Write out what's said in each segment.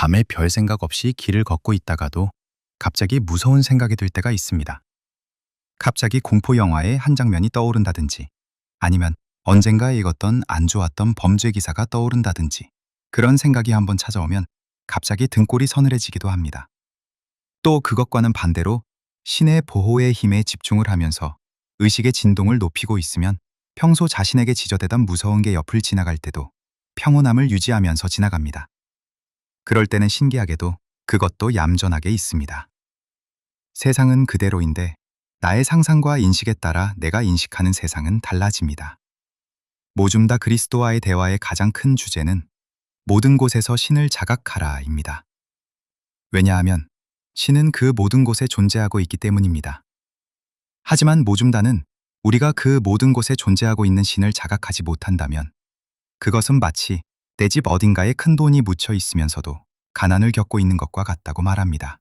밤에 별 생각 없이 길을 걷고 있다가도 갑자기 무서운 생각이 들 때가 있습니다. 갑자기 공포 영화의 한 장면이 떠오른다든지 아니면 언젠가 읽었던 안 좋았던 범죄 기사가 떠오른다든지 그런 생각이 한번 찾아오면 갑자기 등골이 서늘해지기도 합니다. 또 그것과는 반대로 신의 보호의 힘에 집중을 하면서 의식의 진동을 높이고 있으면 평소 자신에게 지저대던 무서운 게 옆을 지나갈 때도 평온함을 유지하면서 지나갑니다. 그럴 때는 신기하게도 그것도 얌전하게 있습니다. 세상은 그대로인데 나의 상상과 인식에 따라 내가 인식하는 세상은 달라집니다. 모줌다 그리스도와의 대화의 가장 큰 주제는 모든 곳에서 신을 자각하라입니다. 왜냐하면 신은 그 모든 곳에 존재하고 있기 때문입니다. 하지만 모줌다는 우리가 그 모든 곳에 존재하고 있는 신을 자각하지 못한다면 그것은 마치 내 집 어딘가에 큰 돈이 묻혀 있으면서도 가난을 겪고 있는 것과 같다고 말합니다.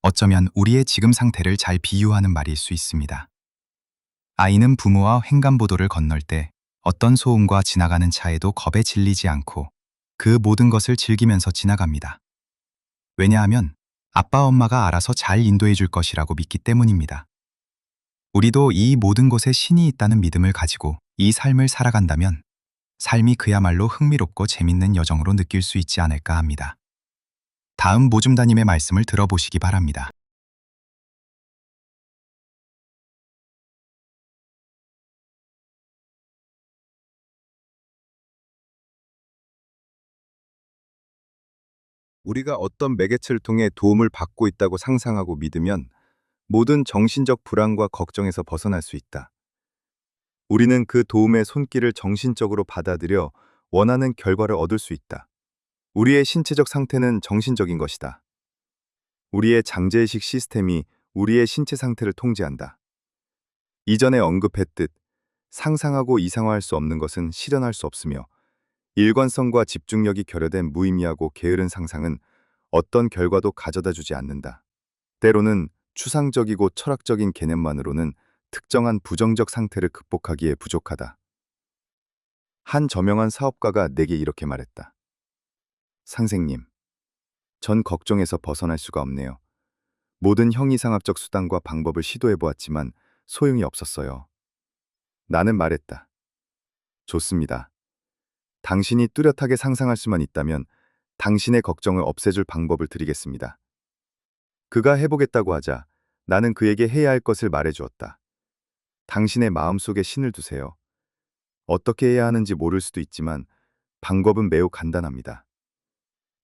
어쩌면 우리의 지금 상태를 잘 비유하는 말일 수 있습니다. 아이는 부모와 횡단보도를 건널 때 어떤 소음과 지나가는 차에도 겁에 질리지 않고 그 모든 것을 즐기면서 지나갑니다. 왜냐하면 아빠 엄마가 알아서 잘 인도해 줄 것이라고 믿기 때문입니다. 우리도 이 모든 곳에 신이 있다는 믿음을 가지고 이 삶을 살아간다면 삶이 그야말로 흥미롭고 재밌는 여정으로 느낄 수 있지 않을까 합니다. 다음 모줌다님의 말씀을 들어보시기 바랍니다. 우리가 어떤 매개체를 통해 도움을 받고 있다고 상상하고 믿으면 모든 정신적 불안과 걱정에서 벗어날 수 있다. 우리는 그 도움의 손길을 정신적으로 받아들여 원하는 결과를 얻을 수 있다. 우리의 신체적 상태는 정신적인 것이다. 우리의 장제의식 시스템이 우리의 신체 상태를 통제한다. 이전에 언급했듯 상상하고 이상화할 수 없는 것은 실현할 수 없으며 일관성과 집중력이 결여된 무의미하고 게으른 상상은 어떤 결과도 가져다 주지 않는다. 때로는 추상적이고 철학적인 개념만으로는 특정한 부정적 상태를 극복하기에 부족하다. 한 저명한 사업가가 내게 이렇게 말했다. 선생님, 전 걱정에서 벗어날 수가 없네요. 모든 형이상학적 수단과 방법을 시도해 보았지만 소용이 없었어요. 나는 말했다. 좋습니다. 당신이 뚜렷하게 상상할 수만 있다면 당신의 걱정을 없애줄 방법을 드리겠습니다. 그가 해보겠다고 하자 나는 그에게 해야 할 것을 말해주었다. 당신의 마음속에 신을 두세요. 어떻게 해야 하는지 모를 수도 있지만 방법은 매우 간단합니다.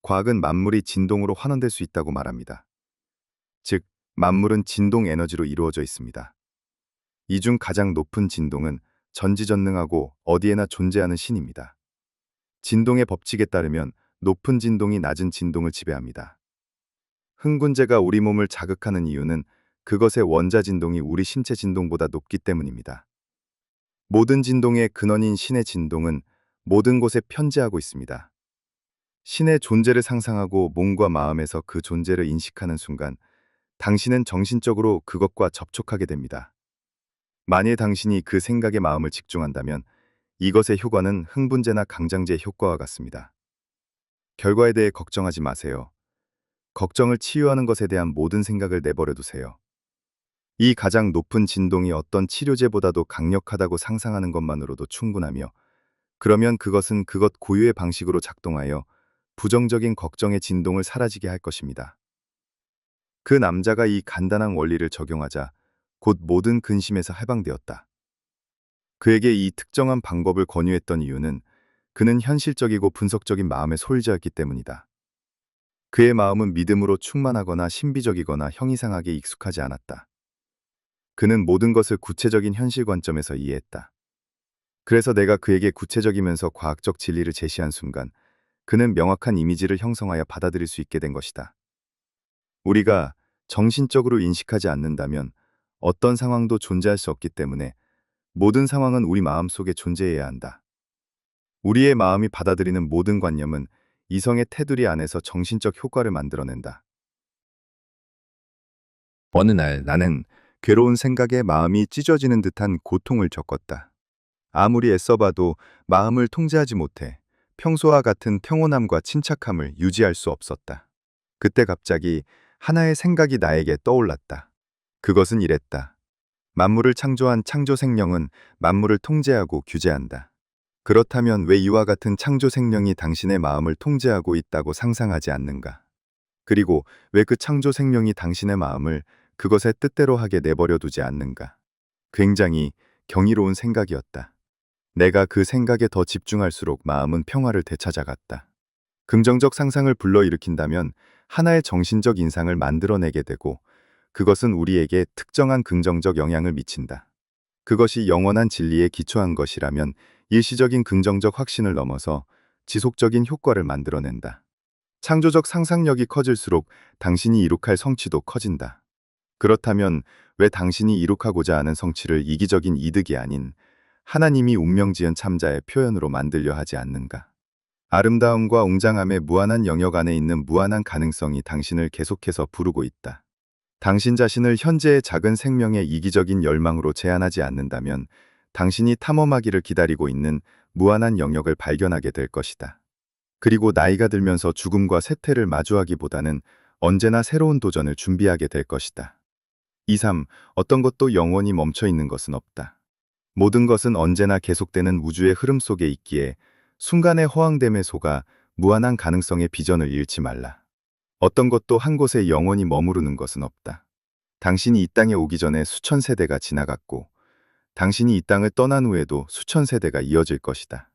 과학은 만물이 진동으로 환원될 수 있다고 말합니다. 즉, 만물은 진동 에너지로 이루어져 있습니다. 이 중 가장 높은 진동은 전지전능하고 어디에나 존재하는 신입니다. 진동의 법칙에 따르면 높은 진동이 낮은 진동을 지배합니다. 흥분제가 우리 몸을 자극하는 이유는 그것의 원자 진동이 우리 신체 진동보다 높기 때문입니다. 모든 진동의 근원인 신의 진동은 모든 곳에 편재하고 있습니다. 신의 존재를 상상하고 몸과 마음에서 그 존재를 인식하는 순간 당신은 정신적으로 그것과 접촉하게 됩니다. 만일 당신이 그 생각에 마음을 집중한다면 이것의 효과는 흥분제나 강장제 효과와 같습니다. 결과에 대해 걱정하지 마세요. 걱정을 치유하는 것에 대한 모든 생각을 내버려 두세요. 이 가장 높은 진동이 어떤 치료제보다도 강력하다고 상상하는 것만으로도 충분하며 그러면 그것은 그것 고유의 방식으로 작동하여 부정적인 걱정의 진동을 사라지게 할 것입니다. 그 남자가 이 간단한 원리를 적용하자 곧 모든 근심에서 해방되었다. 그에게 이 특정한 방법을 권유했던 이유는 그는 현실적이고 분석적인 마음의 소유자였기 때문이다. 그의 마음은 믿음으로 충만하거나 신비적이거나 형이상하게 익숙하지 않았다. 그는 모든 것을 구체적인 현실 관점에서 이해했다. 그래서 내가 그에게 구체적이면서 과학적 진리를 제시한 순간 그는 명확한 이미지를 형성하여 받아들일 수 있게 된 것이다. 우리가 정신적으로 인식하지 않는다면 어떤 상황도 존재할 수 없기 때문에 모든 상황은 우리 마음 속에 존재해야 한다. 우리의 마음이 받아들이는 모든 관념은 이성의 테두리 안에서 정신적 효과를 만들어낸다. 어느 날 나는 괴로운 생각에 마음이 찢어지는 듯한 고통을 겪었다. 아무리 애써봐도 마음을 통제하지 못해 평소와 같은 평온함과 침착함을 유지할 수 없었다. 그때 갑자기 하나의 생각이 나에게 떠올랐다. 그것은 이랬다. 만물을 창조한 창조 생명은 만물을 통제하고 규제한다. 그렇다면 왜 이와 같은 창조 생명이 당신의 마음을 통제하고 있다고 상상하지 않는가? 그리고 왜 그 창조 생명이 당신의 마음을 그것의 뜻대로 하게 내버려 두지 않는가? 굉장히 경이로운 생각이었다. 내가 그 생각에 더 집중할수록 마음은 평화를 되찾아갔다. 긍정적 상상을 불러일으킨다면 하나의 정신적 인상을 만들어내게 되고 그것은 우리에게 특정한 긍정적 영향을 미친다. 그것이 영원한 진리에 기초한 것이라면 일시적인 긍정적 확신을 넘어서 지속적인 효과를 만들어낸다. 창조적 상상력이 커질수록 당신이 이룩할 성취도 커진다. 그렇다면 왜 당신이 이룩하고자 하는 성취를 이기적인 이득이 아닌 하나님이 운명지은 참자의 표현으로 만들려 하지 않는가? 아름다움과 웅장함의 무한한 영역 안에 있는 무한한 가능성이 당신을 계속해서 부르고 있다. 당신 자신을 현재의 작은 생명의 이기적인 열망으로 제한하지 않는다면 당신이 탐험하기를 기다리고 있는 무한한 영역을 발견하게 될 것이다. 그리고 나이가 들면서 죽음과 쇠퇴를 마주하기보다는 언제나 새로운 도전을 준비하게 될 것이다. 2, 3. 어떤 것도 영원히 멈춰 있는 것은 없다. 모든 것은 언제나 계속되는 우주의 흐름 속에 있기에 순간의 허황됨에 속아 무한한 가능성의 비전을 잃지 말라. 어떤 것도 한 곳에 영원히 머무르는 것은 없다. 당신이 이 땅에 오기 전에 수천 세대가 지나갔고, 당신이 이 땅을 떠난 후에도 수천 세대가 이어질 것이다.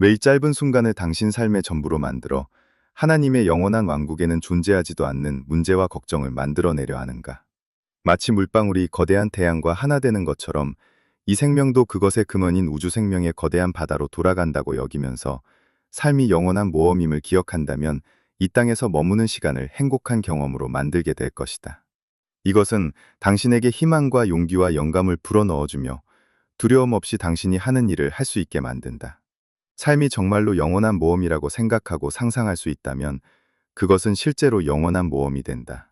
왜이 짧은 순간을 당신 삶의 전부로 만들어 하나님의 영원한 왕국에는 존재하지도 않는 문제와 걱정을 만들어내려 하는가? 마치 물방울이 거대한 태양과 하나 되는 것처럼 이 생명도 그것의 근원인 우주 생명의 거대한 바다로 돌아간다고 여기면서 삶이 영원한 모험임을 기억한다면 이 땅에서 머무는 시간을 행복한 경험으로 만들게 될 것이다. 이것은 당신에게 희망과 용기와 영감을 불어넣어주며 두려움 없이 당신이 하는 일을 할 수 있게 만든다. 삶이 정말로 영원한 모험이라고 생각하고 상상할 수 있다면 그것은 실제로 영원한 모험이 된다.